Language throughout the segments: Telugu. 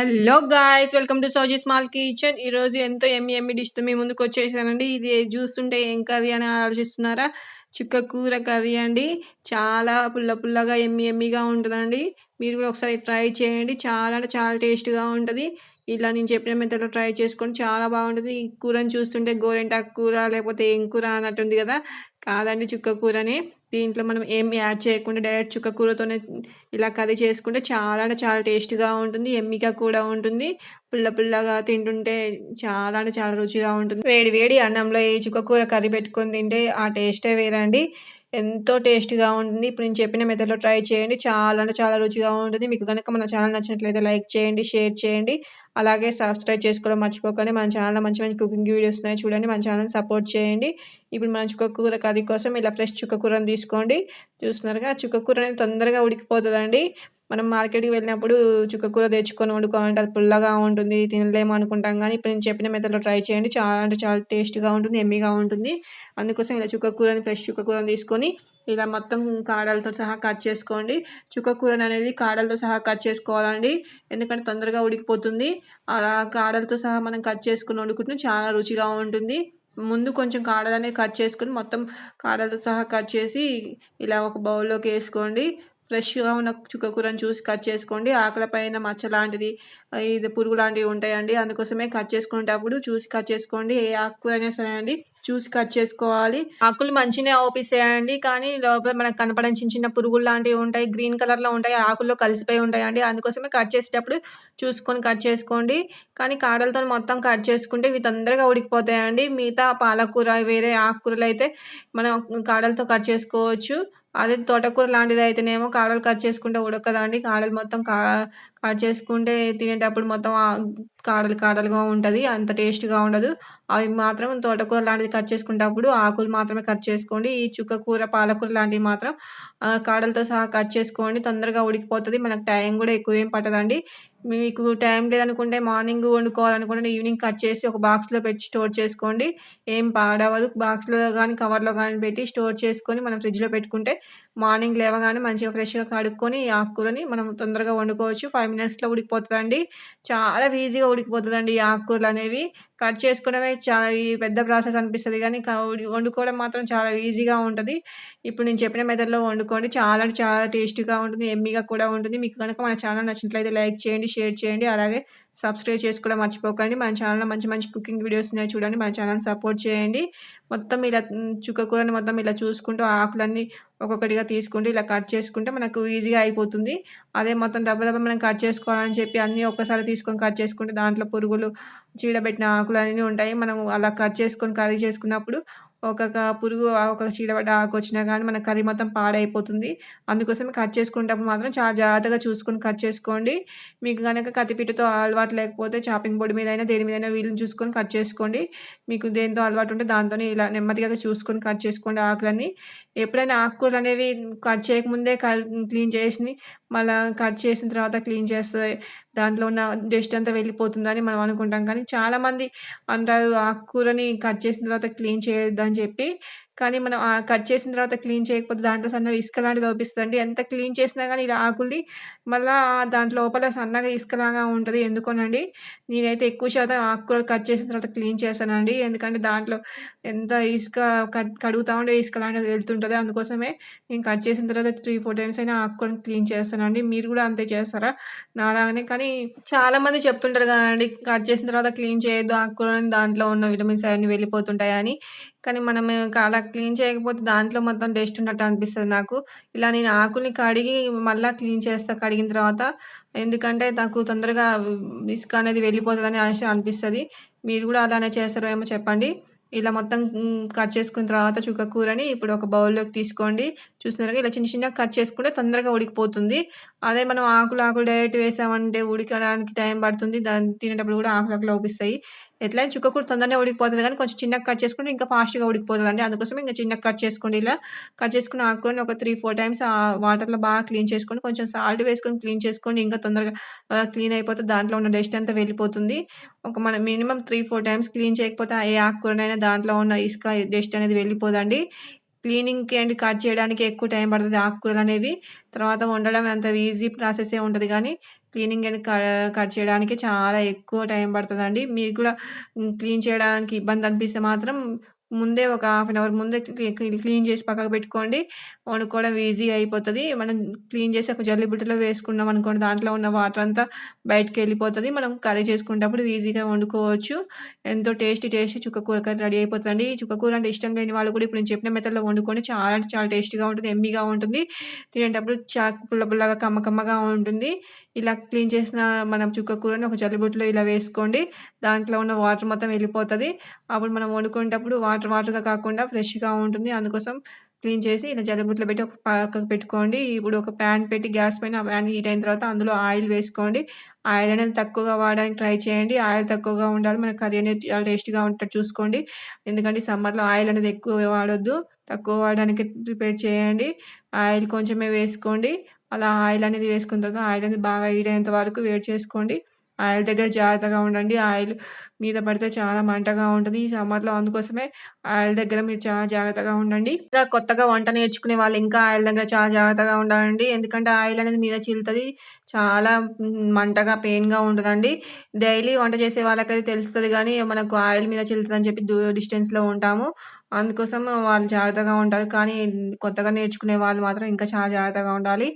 Hello guys welcome to Sowji small kitchen. ఈరోజు ఎంతో ఎమ్మి ఎమ్మి డిష్తో మీ ముందుకు వచ్చేసానండి. ఇది చూస్తుంటే ఏం కర్రీ అని ఆలోచిస్తున్నారా? చుక్క కూర కర్రీ అండి. చాలా పుల్ల పుల్లగా ఎమ్మి ఎమ్మిగా ఉంటుందండి. మీరు కూడా ఒకసారి ట్రై చేయండి. చాలా అంటే చాలా టేస్ట్గా ఉంటుంది. ఇలా నేను చెప్పిన మెథడ్లో ట్రై చేసుకొని చాలా బాగుంటుంది. ఈ కూరని చూస్తుంటే గోరెంటాకు కూర లేకపోతే ఏం కూర అన్నట్టుంది కదా? కాదండి చుక్క కూరని. దీంట్లో మనం ఏం యాడ్ చేయకుండా డైరెక్ట్ చుక్క కూరతోనే ఇలా కర్రీ చేసుకుంటే చాలా అంటే చాలా టేస్ట్గా ఉంటుంది ఎమ్మిగా కూడా ఉంటుంది. పుల్ల పుల్లగా తింటుంటే చాలా అంటే చాలా రుచిగా ఉంటుంది. వేడి వేడి అన్నంలో ఈ చుక్క కూర కర్రీ పెట్టుకొని తింటే ఆ టేస్టే వేరండి. ఎంతో టేస్ట్గా ఉంటుంది. ఇప్పుడు నేను చెప్పిన మెథడ్లో ట్రై చేయండి. చాలా అంటే చాలా రుచిగా ఉంటుంది. మీకు కనుక మన ఛానల్ నచ్చినట్లయితే లైక్ చేయండి షేర్ చేయండి. అలాగే సబ్స్క్రైబ్ చేసుకోవడం మర్చిపోకండి. మన ఛానల్లో మంచి మంచి కుకింగ్ వీడియోస్ ఉన్నాయి చూడండి. మన ఛానల్ సపోర్ట్ చేయండి. ఇప్పుడు మన చుక్క కూర కర్రీ కోసం ఇలా ఫ్రెష్ చుక్క కూరని తీసుకోండి. చూస్తున్నారుగా చుక్క కూర అనేది తొందరగా ఉడికిపోతుందండి. మనం మార్కెట్కి వెళ్ళినప్పుడు చుక్క కూర తెచ్చుకొని వండుకోవాలంటే అది పుల్లగా ఉంటుంది తినలేము అనుకుంటాం. కానీ ఇప్పుడు నేను చెప్పిన మెథడ్లో ట్రై చేయండి. చాలా అంటే చాలా టేస్ట్గా ఉంటుంది ఎమ్మీగా ఉంటుంది. అందుకోసం ఇలా చుక్క కూరని ఫ్రెష్ చుక్క కూరని తీసుకొని ఇలా మొత్తం కాడలతో సహా కట్ చేసుకోండి. చుక్క కూరని అనేది కాడలతో సహా కట్ చేసుకోవాలండి. ఎందుకంటే తొందరగా ఉడికిపోతుంది. అలా కాడలతో సహా మనం కట్ చేసుకుని వండుకుంటే చాలా రుచిగా ఉంటుంది. ముందు కొంచెం కాడలనే కట్ చేసుకుని మొత్తం కాడలతో సహా కట్ చేసి ఇలా ఒక బౌల్లోకి వేసుకోండి. ఫ్రెష్గా ఉన్న చుక్క కూరని చూసి కట్ చేసుకోండి. ఆకుల పైన మచ్చ లాంటిది ఇది పురుగు లాంటివి ఉంటాయండి. అందుకోసమే కట్ చేసుకునేటప్పుడు చూసి కట్ చేసుకోండి. ఏ ఆకుకూర అయినా సరే అండి చూసి కట్ చేసుకోవాలి. ఆకులు మంచిగా ఓపిసేయండి కానీ లోపల మనకు కనపడని చిన్న చిన్న పురుగులు లాంటివి ఉంటాయి గ్రీన్ కలర్లో ఉంటాయి ఆకుల్లో కలిసిపోయి ఉంటాయండి. అందుకోసమే కట్ చేసేటప్పుడు చూసుకొని కట్ చేసుకోండి. కానీ కాడలతో మొత్తం కట్ చేసుకుంటే ఇవి తొందరగా ఉడికిపోతాయండి. మిగతా పాలకూర వేరే ఆకుకూరలు అయితే మనం కాడలతో కట్ చేసుకోవచ్చు. అదే తోటకూర లాంటిది అయితేనేమో కాడలు కట్ చేసుకుంటే ఉడకదండి. కాడలు మొత్తం కా కట్ చేసుకుంటే తినేటప్పుడు మొత్తం కాడలు కాడలుగా ఉంటుంది. అంత టేస్ట్గా ఉండదు. అవి మాత్రం తోటకూర లాంటిది కట్ చేసుకునేటప్పుడు ఆకులు మాత్రమే కట్ చేసుకోండి. ఈ చుక్క కూర పాలకూర లాంటివి మాత్రం కాడలతో సహా కట్ చేసుకోండి. తొందరగా ఉడికిపోతుంది. మనకు టైం కూడా ఎక్కువ ఏం పట్టదండి. మీకు టైం లేదనుకుంటే మార్నింగ్ వండుకోవాలనుకుంటే ఈవినింగ్ కట్ చేసి ఒక బాక్స్లో పెట్టి స్టోర్ చేసుకోండి. ఏం పాడవదు. బాక్స్లో కానీ కవర్లో కానీ పెట్టి స్టోర్ చేసుకొని మనం ఫ్రిడ్జ్లో పెట్టుకుంటే మార్నింగ్ లేవగానే మంచిగా ఫ్రెష్గా కడుక్కొని ఈ ఆకుకూరని మనం తొందరగా వండుకోవచ్చు. ఫైవ్ మినిట్స్లో ఉడికిపోతుందండి. చాలా ఈజీగా ఉడికిపోతుందండి ఈ ఆకుకూరలు అనేవి. కట్ చేసుకోవడమే చాలా పెద్ద ప్రాసెస్ అనిపిస్తుంది కానీ వండుకోవడం మాత్రం చాలా ఈజీగా ఉంటుంది. ఇప్పుడు నేను చెప్పిన మెథడ్లో వండుకోండి. చాలా చాలా టేస్టీగా ఉంటుంది. ఎమ్మీగా కూడా ఉంటుంది. మీకు కనుక మన ఛానల్ నచ్చినట్లయితే లైక్ చేయండి షేర్ చేయండి. అలాగే సబ్స్క్రైబ్ చేసుకోవడం మర్చిపోకండి. మన ఛానల్లో మంచి మంచి కుకింగ్ వీడియోస్ ఉన్నాయి చూడండి. మన ఛానల్ సపోర్ట్ చేయండి. మొత్తం ఇలా చుక్క కూరని మొత్తం ఇలా చూసుకుంటూ ఆకులన్నీ ఒక్కొక్కటిగా తీసుకుంటూ ఇలా కట్ చేసుకుంటే మనకు ఈజీగా అయిపోతుంది. అదే మొత్తం దెబ్బ దెబ్బ మనం కట్ చేసుకోవాలని చెప్పి అన్నీ ఒక్కసారి తీసుకొని కట్ చేసుకుంటే దాంట్లో పురుగులు చీడబెట్టిన ఆకులు అన్నీ ఉంటాయి. మనం అలా కట్ చేసుకొని కర్రీ చేసుకున్నప్పుడు ఒక్కొక్క పురుగు ఒక చీడపడ్డ ఆకు వచ్చినా కానీ మన కర్రీ మొత్తం పాడైపోతుంది. అందుకోసమే కట్ చేసుకునేటప్పుడు మాత్రం చాలా జాగ్రత్తగా చూసుకొని కట్ చేసుకోండి. మీకు కనుక కత్తిపీటతో అలవాటు లేకపోతే చాపింగ్ బోర్డు మీద అయినా దేని మీదైనా వీళ్ళని చూసుకొని కట్ చేసుకోండి. మీకు దేంతో అలవాటు ఉంటే దాంతోనే ఇలా నెమ్మదిగా చూసుకొని కట్ చేసుకోండి ఆకులన్నీ. ఎప్పుడైనా ఆకుకూరలు అనేవి కట్ చేయకముందే క్లీన్ చేసి మళ్ళీ కట్ చేసిన తర్వాత క్లీన్ చేస్తే దాంట్లో ఉన్న డస్ట్ అంతా వెళ్ళిపోతుందని మనం అనుకుంటాం. కానీ చాలామంది అంటారు ఆకుకూరని కట్ చేసిన తర్వాత క్లీన్ చేయొద్దని చెప్పి కానీ మనం కట్ చేసిన తర్వాత క్లీన్ చేయకపోతే దాంట్లో సన్నగా ఇసుక లాంటిది అవుపిస్తుందండి. ఎంత క్లీన్ చేసినా కానీ ఇలా ఆకుల్ని మళ్ళీ దాంట్లో లోపల సన్నగా ఇసుకలాగా ఉంటుంది. ఎందుకోనండి? నేనైతే ఎక్కువ శాతం ఆకుకూరలు కట్ చేసిన తర్వాత క్లీన్ చేస్తానండి. ఎందుకంటే దాంట్లో ఎంత ఇసుక కట్ కడుగుతా ఉంటే ఇసుక లాంటిది వెళ్తుంటుంది. అందుకోసమే నేను కట్ చేసిన తర్వాత త్రీ ఫోర్ టైమ్స్ అయినా ఆకుకూరని క్లీన్ చేస్తానండి. మీరు కూడా అంతే చేస్తారా? నాలాగానే కానీ చాలామంది చెప్తుంటారు కదండి కట్ చేసిన తర్వాత క్లీన్ చేయొద్దు ఆకుకూరని దాంట్లో ఉన్న విటమిన్స్ అవన్నీ వెళ్ళిపోతుంటాయని. కానీ మనం అలా క్లీన్ చేయకపోతే దాంట్లో మొత్తం డస్ట్ ఉన్నట్టు అనిపిస్తుంది నాకు. ఇలా నేను ఆకుల్ని కడిగి మళ్ళీ క్లీన్ చేస్తా కడిగిన తర్వాత. ఎందుకంటే నాకు తొందరగా ఇసుక అనేది వెళ్ళిపోతుందని ఆశ అనిపిస్తుంది. మీరు కూడా అలానే చేస్తారో ఏమో చెప్పండి. ఇలా మొత్తం కట్ చేసుకున్న తర్వాత చుక్క కూరని ఇప్పుడు ఒక బౌల్లోకి తీసుకోండి. చూసినారు ఇలా చిన్న చిన్నగా కట్ చేసుకుంటే తొందరగా ఉడికిపోతుంది. అదే మనం ఆకులు ఆకులు డైరెక్ట్ వేసామంటే ఉడకడానికి టైం పడుతుంది. దాన్ని తినేటప్పుడు కూడా ఆకులు ఆకులు అవుపిస్తాయి ఎట్లయినా చుక్క కూర తొందరనే ఉడికిపోతుంది కానీ కొంచెం చిన్నగా కట్ చేసుకుంటే ఇంకా ఫాస్ట్గా ఉడికిపోతుంది అండి అందుకోసం ఇంకా చిన్నగా కట్ చేసుకోండి. ఇలా కట్ చేసుకుని ఆకుకొని ఒక త్రీ ఫోర్ టైమ్స్ ఆ వాటర్లో బాగా క్లీన్ చేసుకోండి కొంచెం సాల్ట్ వేసుకొని క్లీన్ చేసుకోండి. ఇంకా తొందరగా క్లీన్ అయిపోతే దాంట్లో ఉన్న డస్ట్ అంతా వెళ్ళిపోతుంది. ఒక మన minimum three four times clean చేయకపోతే ఏ ఆకుకూరనైనా దాంట్లో ఉన్న ఇసుక డస్ట్ అనేది వెళ్ళిపోదండి. క్లీనింగ్కి అండ్ కట్ చేయడానికి ఎక్కువ టైం పడుతుంది ఆకుకూరలు అనేవి. తర్వాత వండడం అంత ఈజీ ప్రాసెసే ఉంటుంది కానీ క్లీనింగ్ అండ్ క కట్ చేయడానికి చాలా ఎక్కువ టైం పడుతుందండి. మీరు కూడా క్లీన్ చేయడానికి ఇబ్బంది అనిపిస్తే మాత్రం ముందే ఒక హాఫ్ అన్ అవర్ ముందే క్లీన్ చేసి పక్కకు పెట్టుకోండి. వండుకోవడం ఈజీగా అయిపోతుంది మనం క్లీన్ చేసి ఒక జల్లి బుట్టలో వేసుకున్నామనుకోండి దాంట్లో ఉన్న వాటర్ అంతా బయటికెళ్ళిపోతది. మనం కర్రీ చేసుకునేటప్పుడు ఈజీగా వండుకోవచ్చు. ఎంతో టేస్టీ టేస్టీ చుక్క కూర కర్రీ రెడీ అయిపోతుంది ఈ చుక్క కూర అంటే ఇష్టం లేని వాళ్ళు కూడా ఇప్పుడు నేను చెప్పిన మెథడ్‌లో వండుకొని చాలా అంటే చాలా టేస్టీగా ఉంటుంది. ఎమ్మిగా ఉంటుంది. తినేటప్పుడు చా పుల్ల పుల్లగా, కమ్మ కమ్మగా ఉంటుంది. ఇలా క్లీన్ చేసిన మనం చుక్క కూరని ఒక జల్లి బుట్టలో ఇలా వేసుకోండి. దాంట్లో ఉన్న వాటర్ మొత్తం వెళ్ళిపోతుంది అప్పుడు మనం వండుకునేటప్పుడు వాటర్ వాటర్‌గా కాకుండా ఫ్రెష్‌గా ఉంటుంది. అందుకోసం క్లీన్ చేసి ఇలా జల్లిబుట్లో పెట్టి ఒక పక్కకు పెట్టుకోండి. ఇప్పుడు ఒక ప్యాన్ పెట్టి గ్యాస్ పైన ఆ ప్యాన్ హీట్ అయిన తర్వాత అందులో ఆయిల్ వేసుకోండి. ఆయిల్ అనేది తక్కువగా వాడడానికి ట్రై చేయండి. ఆయిల్ తక్కువగా ఉండాలి. మన కర్రీ అనేది చాలా టేస్ట్గా ఉంటుంది చూసుకోండి. ఎందుకంటే సమ్మర్‌లో ఆయిల్ అనేది ఎక్కువ వాడొద్దు. తక్కువ వాడడానికి ప్రిపేర్ చేయండి. ఆయిల్ కొంచెమే వేసుకోండి. అలా ఆయిల్ అనేది వేసుకున్న తర్వాత ఆయిల్ అనేది బాగా ఈడేంత వరకు వేడి చేసుకోండి. ఆయిల్ దగ్గర జాగ్రత్తగా ఉండండి. ఆయిల్ మీద పడితే చాలా మంటగా ఉంటుంది ఈ సమ్మర్‌లో అందుకోసమే ఆయిల్ దగ్గర మీరు చాలా జాగ్రత్తగా ఉండండి. ఇంకా కొత్తగా వంట నేర్చుకునే వాళ్ళు ఇంకా ఆయిల్ దగ్గర చాలా జాగ్రత్తగా ఉండాలండి. ఎందుకంటే ఆయిల్ అనేది మీద చిల్లుతుంది చాలా మంటగా పెయిన్‌గా ఉంటదండి. డైలీ వంట చేసే వాళ్ళకైతే తెలుస్తుంది కానీ మనకు ఆయిల్ మీద చిల్లుతుందని చెప్పి దూ డిస్టెన్స్‌లో ఉంటాము. అందుకోసం వాళ్ళు జాగ్రత్తగా ఉండాలి. కానీ కొత్తగా నేర్చుకునే వాళ్ళు మాత్రం ఇంకా చాలా జాగ్రత్తగా ఉండాలి.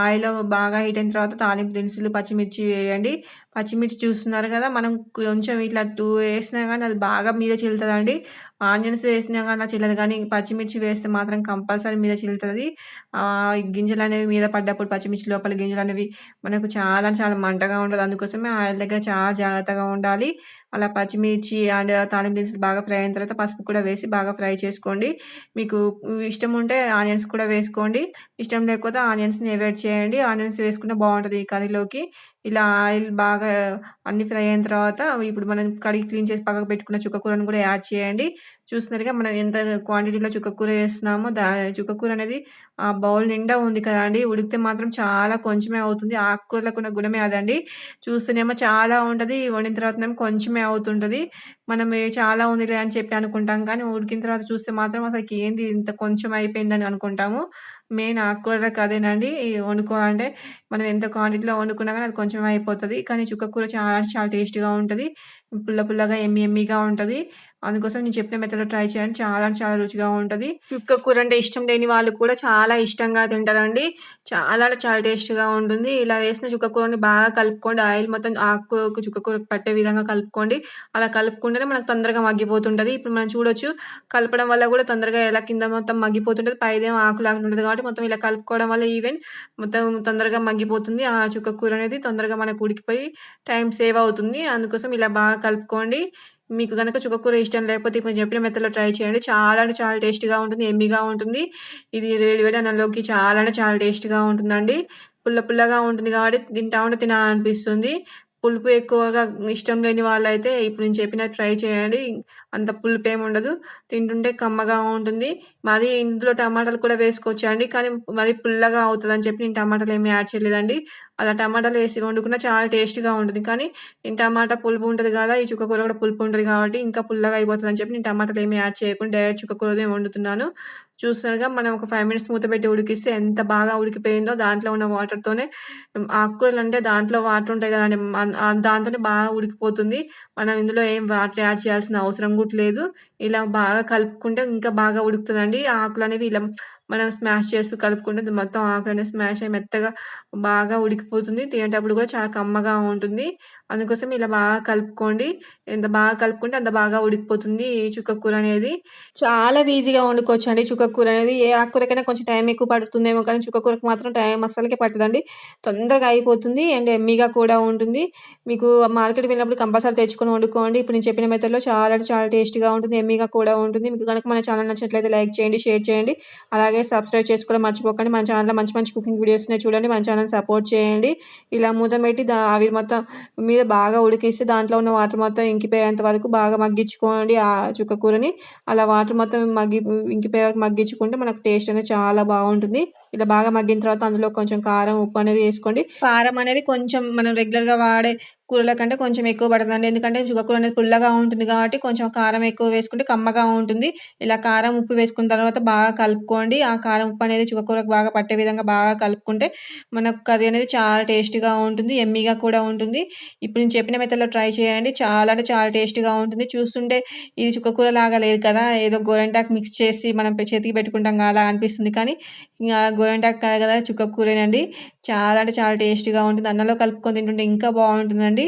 ఆయిల్ బాగా హీట్ అయిన తర్వాత తాలింపు దినుసులు, పచ్చిమిర్చి వేయండి. పచ్చిమిర్చి చూస్తున్నారు కదా! మనం కొంచెం ఇట్లా టూ వేసినా కానీ అది బాగా మీద చిల్లుతుందండి ఆనియన్స్ వేసినా కానీ చిల్లదు కానీ పచ్చిమిర్చి వేస్తే మాత్రం కంపల్సరీ మీద చిల్లుతుంది గింజలు అనేవి మీద పడ్డప్పుడు పచ్చిమిర్చి లోపల గింజలు అనేవి మనకు చాలా చాలా మంటగా ఉండదు అందుకోసమే ఆయిల్ దగ్గర చాలా జాగ్రత్తగా ఉండాలి. అలా పచ్చిమిర్చి అండ్ తాలింపు దినుసులు బాగా ఫ్రై అయిన తర్వాత పసుపు కూడా వేసి బాగా ఫ్రై చేసుకోండి. మీకు ఇష్టం ఉంటే ఆనియన్స్ కూడా వేసుకోండి. ఇష్టం లేకపోతే ఆనియన్స్‌ని అవాయిడ్ చేయండి. ఆనియన్స్ వేసుకుంటే బాగుంటుంది ఈ కర్రీలోకి. ఇలా ఆయిల్ బాగా అన్ని ఫ్రై అయిన తర్వాత ఇప్పుడు మనం కడిగి క్లీన్ చేసి పక్కకు పెట్టుకున్న చుక్కకూరను కూడా యాడ్ చేయండి. చూస్తున్నారుగా మనం ఎంత క్వాంటిటీలో చుక్క కూర వేస్తున్నామో దా చుక్క కూర అనేది ఆ బౌల్ నిండా ఉంది కదండి ఉడికితే మాత్రం చాలా కొంచెమే అవుతుంది. ఆకుకూరలకు ఉన్న గుణమే అదండి. చూస్తేనేమో చాలా ఉంటుంది వండిన తర్వాతనేమో కొంచెమే అవుతుంటుంది మనం చాలా ఉందిలే అని చెప్పి అనుకుంటాం కానీ ఉడికిన తర్వాత చూస్తే మాత్రం అసలు ఏంది ఇంత కొంచెం అయిపోయిందని అనుకుంటాము. మెయిన్ ఆకుకూరలకు అదేనండి. వండుకోవాలంటే మనం ఎంత క్వాంటిటీలో వండుకున్నా కానీ అది కొంచెం అయిపోతుంది. కానీ చుక్క కూర చాలా అంటే చాలా టేస్ట్గా ఉంటుంది. పుల్ల పుల్లగా, ఎమ్మి ఎమ్మిగా ఉంటుంది. అందుకోసం నేను చెప్పిన మెథడ్‌లో ట్రై చేయండి. చాలా చాలా రుచిగా ఉంటుంది చుక్క కూర అంటే ఇష్టం లేని వాళ్ళు కూడా చాలా ఇష్టంగా తింటారండి. చాలా చాలా టేస్ట్గా ఉంటుంది. ఇలా వేసిన చుక్క కూరని బాగా కలుపుకోండి. ఆయిల్ మొత్తం ఆకు చుక్క కూర పట్టే విధంగా కలుపుకోండి. అలా కలుపుకుంటేనే మనకు తొందరగా మగ్గిపోతుంటుంది ఇప్పుడు మనం చూడొచ్చు కలపడం వల్ల కూడా తొందరగా ఎలా కింద మొత్తం మగ్గిపోతుంటుంది పైదేమో ఆకు ఉంటుంది కాబట్టి మొత్తం ఇలా కలుపుకోవడం వల్ల ఈవెన్ మొత్తం తొందరగా మగ్గిపోతుంది. ఆ చుక్క కూర అనేది తొందరగా మనకు ఉడికిపోయి టైం సేవ్ అవుతుంది. అందుకోసం ఇలా బాగా కలుపుకోండి. మీకు కనుక చుక్క కూర ఇష్టం లేకపోతే ఇప్పుడు చెప్పిన మెత్తలో ట్రై చేయండి. చాలా అంటే చాలా టేస్ట్గా ఉంటుంది. ఎమ్మిగా ఉంటుంది. ఇది వేడి వేడి అన్నంలోకి చాలా అంటే చాలా టేస్టీగా ఉంటుందండి. పుల్ల పుల్లగా ఉంటుంది కాబట్టి తింటా ఉంటే తినాలనిపిస్తుంది. పులుపు ఎక్కువగా ఇష్టం లేని వాళ్ళైతే ఇప్పుడు నేను చెప్పినట్టు ట్రై చేయండి. అంత పులుపేమి ఉండదు. తింటుంటే కమ్మగా ఉంటుంది. మరి ఇందులో టమాటాలు కూడా వేసుకోవచ్చండి. కానీ మరీ పుల్లగా అవుతదని చెప్పి నేను టమాటాలు ఏమి యాడ్ చేయలేదండి. అలా టమాటాలు వేసి వండుకున్నా చాలా టేస్టీగా ఉంటుంది. కానీ నేను టమాటా పులుపు ఉంటది కదా! ఈ చుక్క కూర కూడా పులుపు ఉంటది కాబట్టి ఇంకా పుల్లగా అయిపోతదని చెప్పి నేను టమాటాలు ఏమి యాడ్ చేయకుండా డైరెక్ట్ చుక్క కూరనే వండుతున్నాను. చూస్తున్నారుగా మనం ఒక ఫైవ్ మినిట్స్ మూత పెట్టి ఉడికిస్తే ఎంత బాగా ఉడికిపోయిందో దాంట్లో ఉన్న వాటర్‌తోనే ఆకుకూరలంటే దాంట్లో వాటర్ ఉంటాయి కదండి దాంతోనే బాగా ఉడికిపోతుంది. మనం ఇందులో ఏం వాటర్ యాడ్ చేయాల్సిన అవసరం కూడా లేదు. ఇలా బాగా కలుపుకుంటే ఇంకా బాగా ఉడుకుతుందండి ఆకులు అనేవి ఇలా మనం స్మాష్ చేస్తూ కలుపుకుంటే మొత్తం ఆకులనేవి స్మాష్ అయ్యి మెత్తగా బాగా ఉడికిపోతుంది. తినేటప్పుడు కూడా చాలా కమ్మగా ఉంటుంది. అందుకోసం ఇలా బాగా కలుపుకోండి. ఎంత బాగా కలుపుకుంటే అంత బాగా ఉడికిపోతుంది ఈ చుక్క కూర అనేది. చాలా ఈజీగా వండుకోవచ్చండి చుక్క కూర అనేది. ఏ ఆకుకూరకైనా కొంచెం టైం ఎక్కువ పడుతుందేమో కానీ చుక్క కూరకు మాత్రం టైం అస్సలకే పట్టదండి. తొందరగా అయిపోతుంది. అండ్ ఎమ్మీగా కూడా ఉంటుంది. మీకు మార్కెట్‌కి వెళ్ళినప్పుడు కంపల్సరీ తెచ్చుకొని వండుకోండి. ఇప్పుడు నేను చెప్పిన మెథడ్‌లో చాలా అంటే చాలా టేస్ట్గా ఉంటుంది. ఎమ్మీగా కూడా ఉంటుంది. మీకు కనుక మన ఛానల్ నచ్చినట్లయితే లైక్ చేయండి, షేర్ చేయండి. అలాగే సబ్స్క్రైబ్ చేసుకోవడం మర్చిపోకండి. మన ఛానల్‌లో మంచి మంచి కుకింగ్ వీడియోస్ చూడండి. మన ఛానల్ సపోర్ట్ చేయండి. ఇలా మూత పెట్టి ఆవిరి మొత్తం మీద బాగా ఉడికిస్తే దాంట్లో ఉన్న వాటర్ మొత్తం ఇంకిపోయేంత వరకు బాగా మగ్గించుకోండి ఆ చుక్క కూరని. అలా వాటర్ మొత్తం మగ్గి ఇంకిపోయే వరకు మగ్గించుకుంటే మనకు టేస్ట్ అనేది చాలా బాగుంటుంది ఇలా బాగా మగ్గిన తర్వాత అందులో కొంచెం కారం ఉప్పు అనేది వేసుకోండి. కారం అనేది కొంచెం మనం రెగ్యులర్గా వాడే కూరల కంటే కొంచెం ఎక్కువ పడుతుందండి. ఎందుకంటే చుక్కకూర అనేది పుల్లగా ఉంటుంది కాబట్టి కొంచెం కారం ఎక్కువ వేసుకుంటే కమ్మగా ఉంటుంది. ఇలా కారం ఉప్పు వేసుకున్న తర్వాత బాగా కలుపుకోండి. ఆ కారం ఉప్పు అనేది చుక్కకూరకు బాగా పట్టే విధంగా బాగా కలుపుకుంటే మనకు కర్రీ అనేది చాలా టేస్ట్గా ఉంటుంది ఎమ్మీగా కూడా ఉంటుంది. ఇప్పుడు నేను చెప్పిన మెథడ్లో ట్రై చేయండి. చాలా అంటే చాలా టేస్టీగా ఉంటుంది. చూస్తుంటే ఇది చుక్కకూర లాగా లేదు కదా ఏదో గోరెంటాకు మిక్స్ చేసి మనం చేతికి పెట్టుకుంటాం అలా అనిపిస్తుంది. కానీ గోరింటాకాయ కదా కాదు కదా చాలా అంటే చాలా టేస్టీగా ఉంటుంది. అన్నంలో కలుపుకొని తింటుంటే ఇంకా బాగుంటుందండి.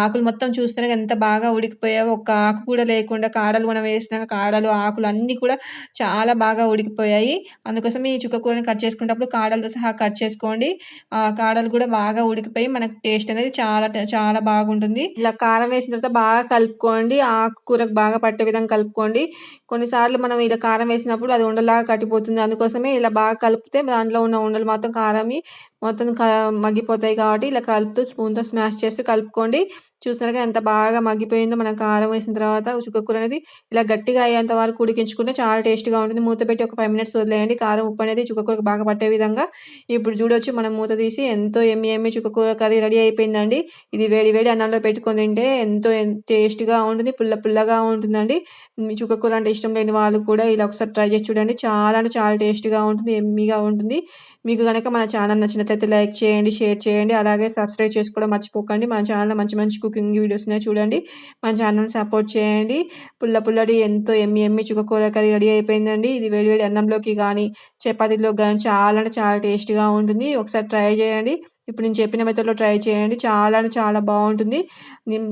ఆకులు మొత్తం చూస్తేనే ఎంత బాగా ఉడికిపోయావో ఒక ఆకు కూడా లేకుండా కాడలు మనం వేసినాక కాడలు ఆకులు అన్నీ కూడా చాలా బాగా ఉడికిపోయాయి. అందుకోసం ఈ చుక్క కూరని కట్ చేసుకునేటప్పుడు కాడలతో సహా కట్ చేసుకోండి. ఆ కాడలు కూడా బాగా ఉడికిపోయి మనకు టేస్ట్ అనేది చాలా చాలా బాగుంటుంది. ఇలా కారం వేసిన తర్వాత బాగా కలుపుకోండి. ఆకుకూరకు బాగా పట్టే విధంగా కలుపుకోండి. కొన్నిసార్లు మనం ఇలా కారం వేసినప్పుడు అది ఉండలాగా కట్టిపోతుంది. అందుకోసమే ఇలా బాగా కలిపితే దాంట్లో ఉన్న ఉండలు మొత్తం కారమి. మొత్తం క మగ్గిపోతాయి కాబట్టి ఇలా కలుపుతూ స్పూన్తో స్మాష్ చేస్తూ కలుపుకోండి. చూసినారుగా ఎంత బాగా మగ్గిపోయిందో. మనం కారం వేసిన తర్వాత చుక్కకూర అనేది ఇలా గట్టిగా అయ్యేంత వరకు ఉడికించుకుంటే చాలా టేస్ట్గా ఉంటుంది. మూత పెట్టి ఒక ఫైవ్ మినిట్స్ వదిలేయండి. కారం ఉప్పు అనేది చుక్కకూరకు బాగా పట్టే విధంగా ఇప్పుడు చూడొచ్చు. మనం మూత తీసి ఎంతో ఎమ్మి ఎమ్మి చుక్కకూర కర్రీ రెడీ అయిపోయిందండి. ఇది వేడి వేడి అన్నంలో పెట్టుకొని తింటే ఎంతో టేస్ట్గా ఉంటుంది. పుల్ల పుల్లగా ఉంటుందండి. చుక్కకూర అంటే ఇష్టం లేని వాళ్ళు కూడా ఇలా ఒకసారి ట్రై చేసి చూడండి. చాలా అంటే చాలా టేస్ట్గా ఉంటుంది. ఎమ్మిగా ఉంటుంది. మీకు కనుక మన ఛానల్ నచ్చినట్లయితే లైక్ చేయండి షేర్ చేయండి అలాగే సబ్స్క్రైబ్ చేసుకోవడం మర్చిపోకండి. మన ఛానల్లో మంచి మంచి కుకింగ్ వీడియోస్ ఉన్నాయి చూడండి. మన ఛానల్ సపోర్ట్ చేయండి. పుల్ల పుల్లడి ఎంతో ఎమ్మి ఎమ్మి చుక్కకూర కర్రీ రెడీ అయిపోయిందండి. ఇది వేడి వేడి అన్నంలోకి కానీ చపాతీలోకి కానీ చాలా అంటే చాలా టేస్ట్గా ఉంటుంది. ఒకసారి ట్రై చేయండి. ఇప్పుడు నేను చెప్పిన మెథడ్లో ట్రై చేయండి. చాలా చాలా బాగుంటుంది. నేను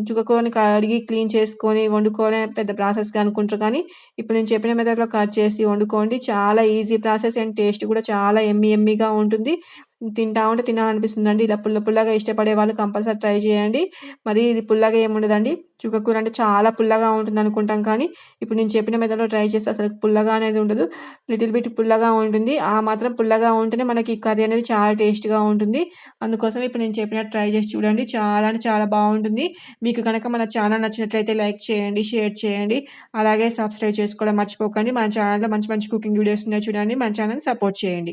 కడిగి క్లీన్ చేసుకొని వండుకోవడం పెద్ద ప్రాసెస్గా అనుకుంటారు కానీ ఇప్పుడు నేను చెప్పిన మెథడ్లో కట్ చేసి వండుకోండి. చాలా ఈజీ ప్రాసెస్ అండ్ టేస్ట్ కూడా చాలా ఎమ్మి ఎమ్మిగా ఉంటుంది. తింటా ఉంటే తినాలనిపిస్తుందండి. ఇలా పుల్ల పుల్లగా ఇష్టపడే వాళ్ళు కంపల్సరీ ట్రై చేయండి. మరి ఇది పుల్లగా ఏముండదండి. చుక్కకూర అంటే చాలా పుల్లగా ఉంటుంది అనుకుంటాం కానీ ఇప్పుడు నేను చెప్పిన మెథడ్లో ట్రై చేస్తే అసలు పుల్లగా అనేది ఉండదు. లిటిల్ బిట్ పుల్లగా ఉంటుంది. ఆ మాత్రం పుల్లగా ఉంటేనే మనకి కర్రీ అనేది చాలా టేస్ట్గా ఉంటుంది. అందుకోసం ఇప్పుడు నేను చెప్పినట్టు ట్రై చేసి చూడండి. చాలా అంటే చాలా బాగుంటుంది. మీకు కనుక మన ఛానల్ నచ్చినట్లయితే లైక్ చేయండి షేర్ చేయండి. అలాగే సబ్స్క్రైబ్ చేసుకోవడం మర్చిపోకండి. మన ఛానల్లో మంచి మంచి కుకింగ్ వీడియోస్ ఉన్నాయి చూడండి. మన ఛానల్ సపోర్ట్ చేయండి.